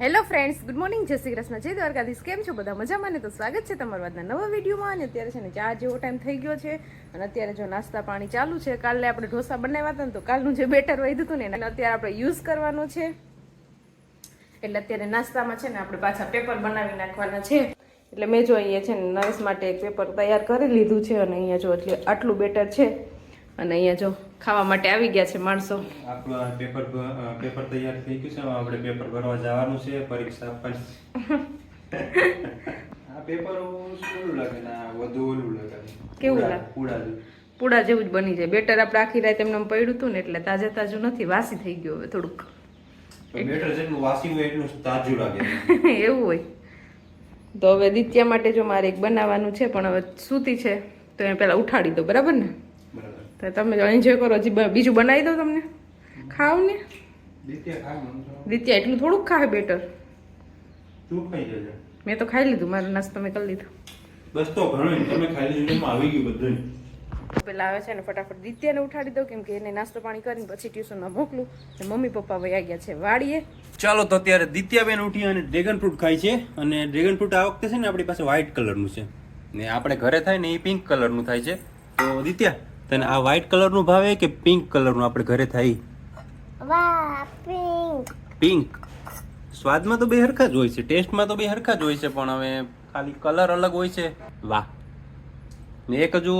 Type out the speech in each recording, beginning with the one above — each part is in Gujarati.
હેલો ફ્રેન્ડ્સ ગુડ મોર્નિંગ જય શ્રી કૃષ્ણ. જય દ્વારકાધીશ. કેમ છો બધા? મજામાં ને તો સ્વાગત છે તમારા આજના નવા વિડીયોમાં. અને અત્યારે છે ને ચા જેવો ટાઈમ થઈ ગયો છે. અને અત્યારે જો નાસ્તા પાણી ચાલુ છે, કાલે આપણે ઢોસા બનાવ્યા હતા ને તો કાલનું જે બેટર વધ્યું હતું ને એને અત્યારે આપણે યુઝ કરવાનું છે. એટલે અત્યારે નાસ્તામાં છે ને આપણે પાછા પેપર બનાવી નાખવાના છે. એટલે મેં જો અહીંયા છે ને નરેશ માટે એક પેપર તૈયાર કરી લીધું છે અને અહીંયા જો એટલે આટલું બેટર છે. અને અહીંયા જો ખાવા માટે આવી ગયા છે માણસો. આપણો પેપર પેપર તૈયાર થઈ ગયું છે. આપણે પેપર ભરવા જવાનું છે. પરીક્ષા આપવાની આ પેપર શું લાગે ના? વધુ ઓલું લાગે કેવું લાગે? પૂડા જેવું. પૂડા જેવું જ બની જાય. બેટર આપણે આખી રાત એમને પડ્યું હતું ને એટલે તાજે તાજું નથી વાસી થઈ ગયું હવે થોડુંક. બેટર જેટલું વાસી હોય એટલું તાજું લાગે. એવું હોય. તો હવે દિત્યા માટે જો મારે એક બનાવવાનું છે પણ હવે સૂતી છે તો એને પહેલાં ઉઠાડી દો બરાબર ને? તો તમે એન્જોય કરો હજી બીજું બનાવી દો તમને. ખાવ ને? દિત્યા એટલું થોડુંક ખાવે બેટર મેં તો ખાઈ લીધું મારો નાસ્તો મેં કરી લીધો. બસ તો ઘણું તમે ખાઈ લીધું આવી ગયું બધું. પેલા આવે છે ને ફટાફટ દિત્યાને ઉઠાડી દઉં કેમ કે એને નાસ્તો પાણી કરીને પછી ટ્યુશનમાં મોકલું. ને મમ્મી પપ્પા વયા ગયા છે વાડીએ. ચાલો તો અત્યારે દિત્યાબેન ઉઠી અને ડ્રેગન ફ્રૂટ ખાય છે. અને ડ્રેગન ફ્રૂટ આ વખતે છે ને આપણી પાસે વ્હાઈટ કલરનું છે. ને આપણે ઘરે થાય ને એ પિંક કલરનું થાય છે. તો દિત્યા તને આ વ્હાઈટ કલરનું ભાવે કે પિંક કલરનું આપણે ઘરે થાય? વાહ પિંક પિંક સ્વાદમાં તો બે હરખા જ હોય છે ટેસ્ટમાં તો બે હરખા જ હોય છે પણ હવે ખાલી કલર અલગ હોય છે. વાહ. ને એક હજુ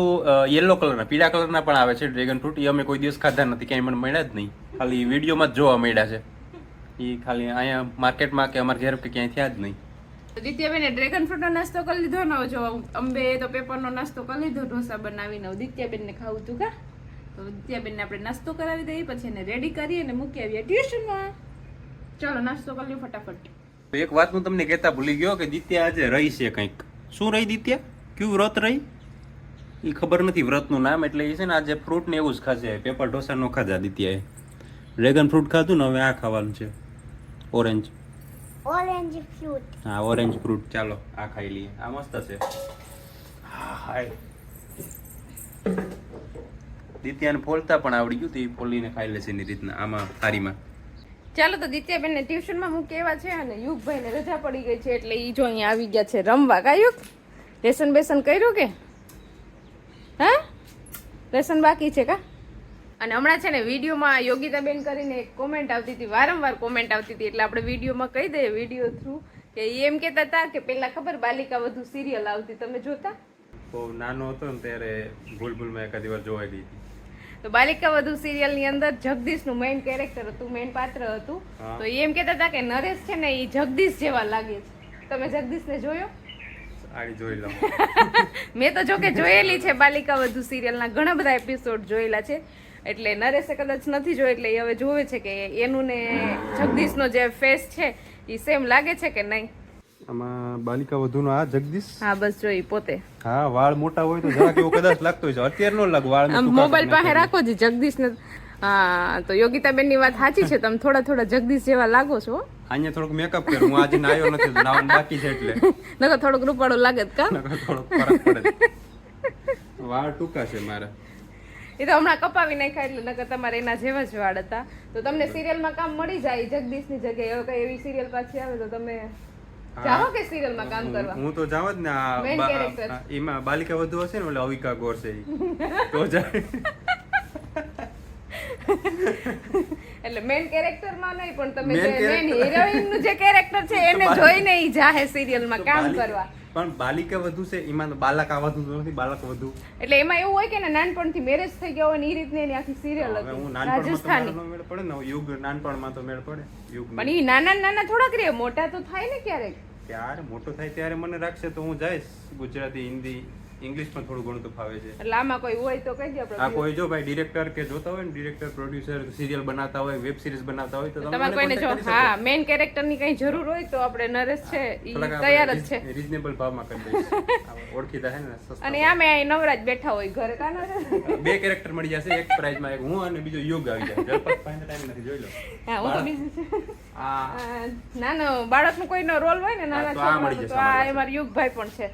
યલો કલરના પીળા કલરના પણ આવે છે ડ્રેગન ફ્રૂટ એ અમે કોઈ દિવસ ખાધા નથી ક્યાંય મને મળ્યા જ નહીં. ખાલી વિડીયોમાં જ જોવા મળ્યા છે. એ ખાલી અહીંયા માર્કેટમાં કે અમારા ઘેર કે ક્યાંય થયા જ નહીં. દિત્યાબેને ડ્રેગન ફ્રૂટનો નાસ્તો કરી લીધો ને જો અંબે તો પેપરનો નાસ્તો કરી લીધો, ઢોસા બનાવીને દિત્યાબેનને ખાવું હતું કા? તો દિત્યાબેનને આપણે નાસ્તો કરાવી દઈએ, પછી એને રેડી કરી અને મૂકી આવીએ ટ્યુશનમાં. ચાલો, નાસ્તો કરી લ્યો ફટાફટ. એક વાત હું તમને કહેતા ભૂલી ગયો કે દિત્યા આજે રહી છે કંઈક. શું રહી દિત્યા? ક્યુ વ્રત રહી? એ ખબર નથી વ્રતનું નામ એટલે એ છે ને આજે ફ્રૂટ ને એવું જ ખાશે પેપર ઢોસા નો ખાધા દિત્યાએ. ડ્રેગન ફ્રૂટ ખાધું ને હવે આ ખાવાનું છે. ઓરેન્જ ઓરેન્જ ફ્રૂટ હા ઓરેન્જ ફ્રૂટ ચાલો આ ખાઈ લઈએ. આ મસ્ત છે. હા હાય. દિત્યાને ફોલતા પણ આવડી ગયું તે એ ફોલીને ખાઈ લેશે એની રીતના આમાં થારીમાં ચાલો તો દિત્યાબેનને ટ્યુશનમાં મૂકી એવા છે અને યુગભાઈને રજા પડી ગઈ છે એટલે એ જો અહીંયા આવી ગયા છે રમવા. કા યુગ? લેસન બેસન કર્યું કે? હા? લેસન બાકી છે કા? અને હમણાં છે ને વિડીયોમાં યોગિતાબેન કરીને એક કોમેન્ટ આવતી હતી વારંવાર કોમેન્ટ આવતી હતી એટલે આપણે વિડીયોમાં કહી દઈએ વીડિયો થ્રુ કે એમ કહેતા હતા કે પેલા ખબર બાલિકા વધુ સિરિયલ આવતી તમે જોતા? બહુ નાનો હતો ને ત્યારે ભૂલ ભૂલમાં એકાદી વાર જોવાઈ ગઈ હતી. તો બાલિકા વધુ સિરિયલની અંદર જગદીશનું મેઇન કેરેક્ટર હતું મેઇન પાત્ર હતું. તો એમ કહેતા હતા કે નરેશ છે ને એ જગદીશ જેવા લાગે છે. તમે જગદીશ ને જોયો? આડી જોઈ લઉં. મેં તો જોકે જોયેલી છે બાલિકા વધુ સિરિયલના ઘણા બધા એપિસોડ જોયેલા છે. એટલે નરેશે કદાચ નથી જોયો એટલે એ હવે જોવે છે કે એનું ને જગદીશનો જે ફેસ છે એ સેમ લાગે છે કે નહીં? આમાં બાલિકા વધુનો આ જગદીશ? હા બસ જોઈ પોતે. હા વાળ મોટા હોય તો જરાક એવો કદાચ લાગતો હોય છે. અત્યારે નો લાગ વાળ મોબાઈલ પાસે રાખો જ જગદીશ ને હા તો યોગિતાબેનની વાત સાચી છે તમે થોડા થોડા જગદીશ જેવા લાગો છો. અહીંયા થોડુંક મેકઅપ કરું હું આજે નાયો નથી નાવાનું બાકી છે એટલે. નકર થોડોક રૂપાળો લાગે કા? નકર થોડોક ફરક પડે. વાળ ટૂંકા છે મારા. એ તો હમણાં કપાવી નાખ્યા એટલે નકર તમારે એના જેવા જ વાળ હતા. તો તમને સિરિયલમાં કામ મળી જાય જગદીશની જગ્યાએ. કઈ એવી સિરિયલ પાછી આવે તો તમે જાઓ કે સિરિયલમાં કામ કરવા? હું તો જાવ જ ને એમાં બાલિકા વધુ હશે ને ઓલે અવિકા ગોરસે તો જાય એટલે મેન કેરેક્ટરમાં નહીં પણ તમે જે મેન હિરોઈનનું જે કેરેક્ટર છે એને જોઈને ઈ જાહે સિરિયલમાં કામ કરવા. પણ બાલિકા વધુ છે એમાં બાલકા વધુ નથી બાલક વધુ. એટલે એમાં એવું હોય કે ને નાનપણથી મેરેજ થઈ ગયા હોય ને એ રીતની એની આખી સિરિયલ હતી. હું નાનપણમાં તો મેળ પડે ને યુગ નાનપણમાં તો મેળ પડે યુગ પણ એ નાના નાના થોડાક રે મોટા તો થાય ને ક્યારેક. ત્યારે મોટો થાય ત્યારે મને રાખશે તો હું જઈશ ગુજરાતી હિન્દી ઇંગ્લિશમાં થોડું ઘણું તો ફાવે છે. એટલે આમાં કોઈ હોય તો કહી દો આ કોઈ જો ભાઈ ડિરેક્ટર કે જોતા હોય ને ડિરેક્ટર પ્રોડ્યુસર સિરિયલ બનાવતા હોય વેબ સિરીઝ બનાવતા હોય તો તમે કોઈને જો હા મેઇન કેરેક્ટરની કઈ જરૂર હોય તો આપણે નરેશ છે ઈ તૈયાર જ છે. રીઝનેબલ ભાવમાં કરી દઈશ. ઓળખીતા છે ને અને આમે નવરાજ બેઠા હોય ઘરે કા નરેશ બે કેરેક્ટર મળી જશે એક પ્રાઇઝમાં એક હું અને બીજો યોગ આવી જાય. જલપત પાસે ટાઈમ નથી જોઈ લો. હા હું તો busy છું. નાનો બાળકનો કોઈનો રોલ હોય ને નાના હા, તો આ અમારા યુગભાઈ પણ છે.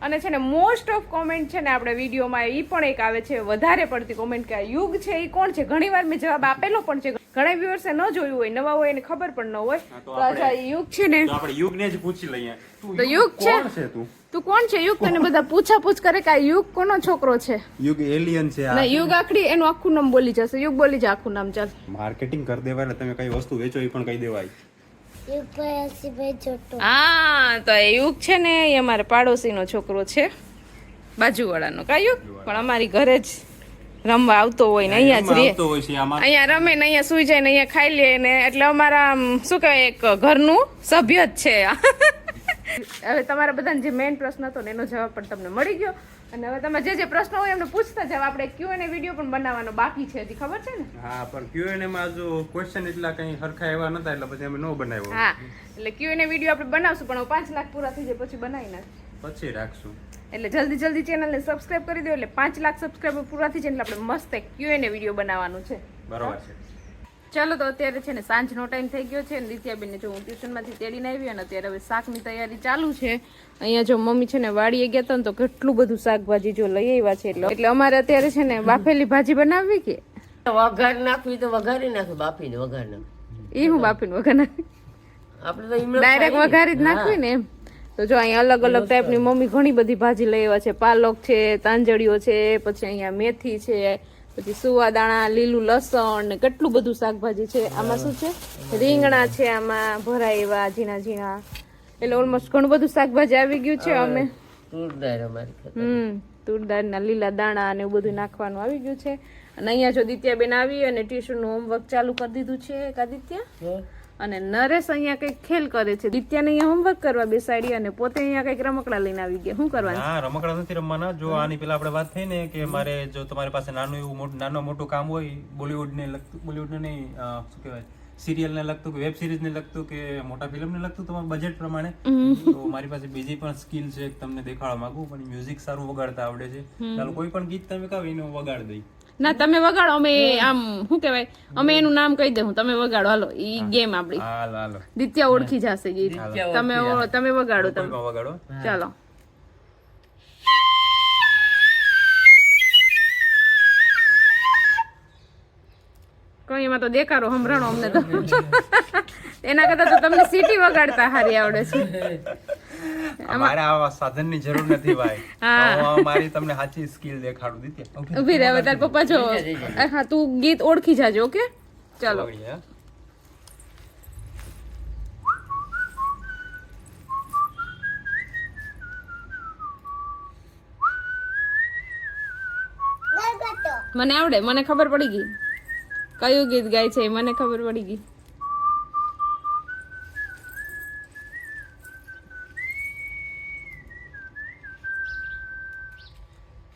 અને છે ને મોસ્ટ ઓફ કોમેન્ટ છે ને આપણે વિડીયોમાં એ પણ એક આવે છે વધારે પડતી કોમેન્ટ કે આ યુગ છે એ કોણ છે? ઘણીવાર મેં જવાબ આપેલો પણ છે. ઘણા વ્યુઅર્સે ન જોયું હોય નવા હોય એને ખબર પણ ન હોય. તો અચ્છા યુગ છે ને. તો આપણે યુગને જ પૂછી લઈએ. તો યુગ છે? તું? તું કોણ છે યુગ? તને બધા પૂછા પૂછ કરે કે આ યુગ કોનો છોકરો છે? યુગ એલિયન છે ના યુગ આખડી એનું આખું નામ બોલી જશે. યુગ બોલી જ આખું નામ ચાલ. માર્કેટિંગ કરી દેવાય તમે કઈ વસ્તુ વેચો એ પણ કહી દેવાય. હા તો એ યુગ છે ને એ અમારે પાડોશીનો છોકરો છે. બાજુવાળાનો. કા યુગ? પણ અમારી ઘરે જ રમવા આવતો હોય ને અહીંયા જ રહે આવતો હોય છે આમાં અહીંયા રમે ને અહીંયા સુઈ જાય ને અહીંયા ખાઈ લે ને એટલે અમારા આમ શું કહેવાય એક ઘરનું સભ્ય જ છે. હવે તમારા બધાને જે મેઇન પ્રશ્ન હતો ને એનો જવાબ પણ તમને મળી ગયો. અને હવે તમે જે જે પ્રશ્ન હોય એમને પૂછતા જાવ આપણે ક્યુ અને વીડિયો પણ બનાવવાનો બાકી છે હજી ખબર છે ને? હા પણ ક્યુએનએ માં જો ક્વેશ્ચન એટલા કઈ હરખા એવા નતા એટલે પછી અમે નો બનાવ્યો. હા એટલે ક્યુ અને વીડિયો આપણે બનાવશું પણ પાંચ લાખ પૂરા થઈ જાય પછી બનાવી નાખ પછી રાખશું. એટલે જલ્દી જલ્દી ચેનલને સબસ્ક્રાઇબ કરી દો એટલે પાંચ લાખ સબસ્ક્રાઇબર પૂરા થઈ જાય એટલે આપણે મસ્ત ક્યુ અને વીડિયો બનાવવાનું છે. બરોબર છે. ચાલો તો અત્યારે છે ને સાંજનો ટાઈમ થઈ ગયો છે ને રીતિયાબેનને જો હું ટ્યુશનમાંથી તેડીને આવી અને અત્યારે હવે શાકની તૈયારી ચાલુ છે. અહીંયા જો મમ્મી છે ને વાડીએ ગયા હતા ને તો કેટલું બધું શાકભાજી જો લઈ આવ્યા છે એટલે એટલે અમારે અત્યારે છે ને બાફેલી ભાજી બનાવવી કે? વઘાર નાખવી તો વઘારી નાખવી બાફીને વઘાર નાખવી એ હું બાફીને વઘાર નાખી? આપણે તો ડાયરેક્ટ વઘારી જ નાખવી ને એમ? તો જો અહીંયા અલગ અલગ ટાઈપની મમ્મી ઘણી બધી ભાજી લઈ આવ્યા છે. પાલક છે તાંજળીઓ છે પછી અહીંયા મેથી છે પછી સુવા દાણા લીલું લસણ ને કેટલું બધું શાકભાજી છે. આમાં શું છે? રીંગણા છે આમાં ભરાય એવા ઝીણા ઝીણા. એટલે ઓલમોસ્ટ ઘણું બધું શાકભાજી આવી ગયું છે અમે. હમ તુરદારના લીલા દાણા ને એવું બધું નાખવાનું આવી ગયું છે. અને અહીંયા જો દિત્યાબેન આવી અને ટ્યુશનનું હોમવર્ક ચાલુ કરી દીધું છે કાદિત્યા? અને નરેશ અહીંયા કંઈક ખેલ કરે છે. દિત્યાને અહીંયા હોમવર્ક કરવા બેસાડી અને પોતે અહીંયા કંઈક રમકડા લઈને આવી ગયા. શું કરવાનું? હા રમકડા નથી રમવાના. જો આની પેલા આપણે વાત થઈ ને કે મારે જો તમારી પાસે નાનું એવું મોટું નાનું મોટું કામ હોય બોલીવુડ ને લગતું બોલીવુડ ને નહીં શું કહેવાય સિરિયલ ને લગતું કે વેબ સિરીઝ ને લગતું કે મોટા ફિલ્મ ને લગતું તમારા બજેટ પ્રમાણે તો મારી પાસે બીજી પણ સ્કિલ છે તમને દેખાડવા માંગુ પણ મ્યુઝિક સારું વગાડતા આવડે છે. ચાલો કોઈ પણ ગીત તમે કહો એનું વગાડ દઈ. ના તમે વગાડો અમે આમ શું કહેવાય? અમે એનું નામ કહી દઉં તમે વગાડો. હાલો ઈ ગેમ આપડી હાલ હાલો. દિત્યા ઓળખી જશે ગીત. તમે તમે વગાડો તમે. વગાડો? ચાલો. કઈ એમાં તો દેખાડો સંભળાણો અમને તો. એના કરતા તો તમને સીટી વગાડતા હારી આવડે છે. મારે આવા સાધનની જરૂર નથી ભાઈ. મારી તમને સાચી સ્કિલ દેખાડું દીધી ઊભી રહે તાર પપ્પા જો. હા તું ગીત ઓળખી જાજો ઓકે? ચાલો. મને આવડે મને ખબર પડી ગઈ. કયું ગીત ગાય છે મને ખબર પડી ગઈ.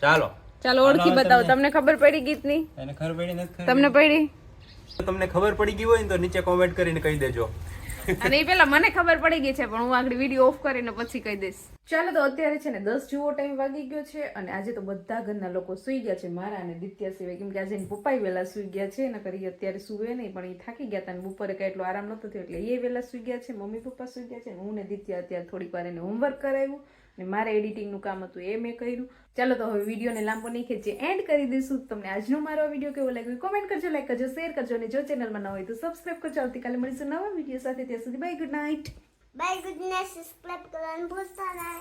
ચાલો. ચાલો ઓળખી બતાવો. તમને ખબર પડી ગીતની? એને ખબર પડી નથી તમને પડી? તમને ખબર પડી ગઈ હોય ને તો નીચે કોમેન્ટ કરીને કહી દેજો. અને એ પેલા મને ખબર પડી ગઈ છે પણ હું આગળ વીડિયો ઓફ કરીને પછી કહી દઈશ. ચાલો તો અત્યારે છે ને દસ જેવો ટાઈમ વાગી ગયો છે અને આજે તો બધા ઘરના લોકો સુઈ ગયા છે, મારા અને દિત્યા સિવાય. કેમ કે આજે એના પપ્પા વહેલા સુઈ ગયા છે, એના કરી અત્યારે સુવે નહીં, પણ એ થાકી ગયા હતા અને બપોરે કાંઈ એટલો આરામ નહોતો થયો, એટલે એ વહેલા સુઈ ગયા છે, મમ્મી પપ્પા સુઈ ગયા છે, હું ને દિત્યા અત્યારે થોડીક વાર એને હોમવર્ક કરાવ્યું અને મારે એડિટિંગનું કામ હતું એ મેં કર્યું. ચાલો તો હવે વિડીયોને લાંબો નહીં ખેંચીએ એન્ડ કરી દઈશું. તમને આજનો મારો વીડિયો કેવો લાગ્યો કોમેન્ટ કરજો લાઈક કરજો શેર કરજો, અને જો ચેનલમાં ન હોય તો સબસ્ક્રાઈબ કરજો. આવતીકાલે મળીશું નવા વીડિયો સાથે, ત્યાં સુધી bye good night bye goodness subscribe કરવાનું ભૂલતા નહીં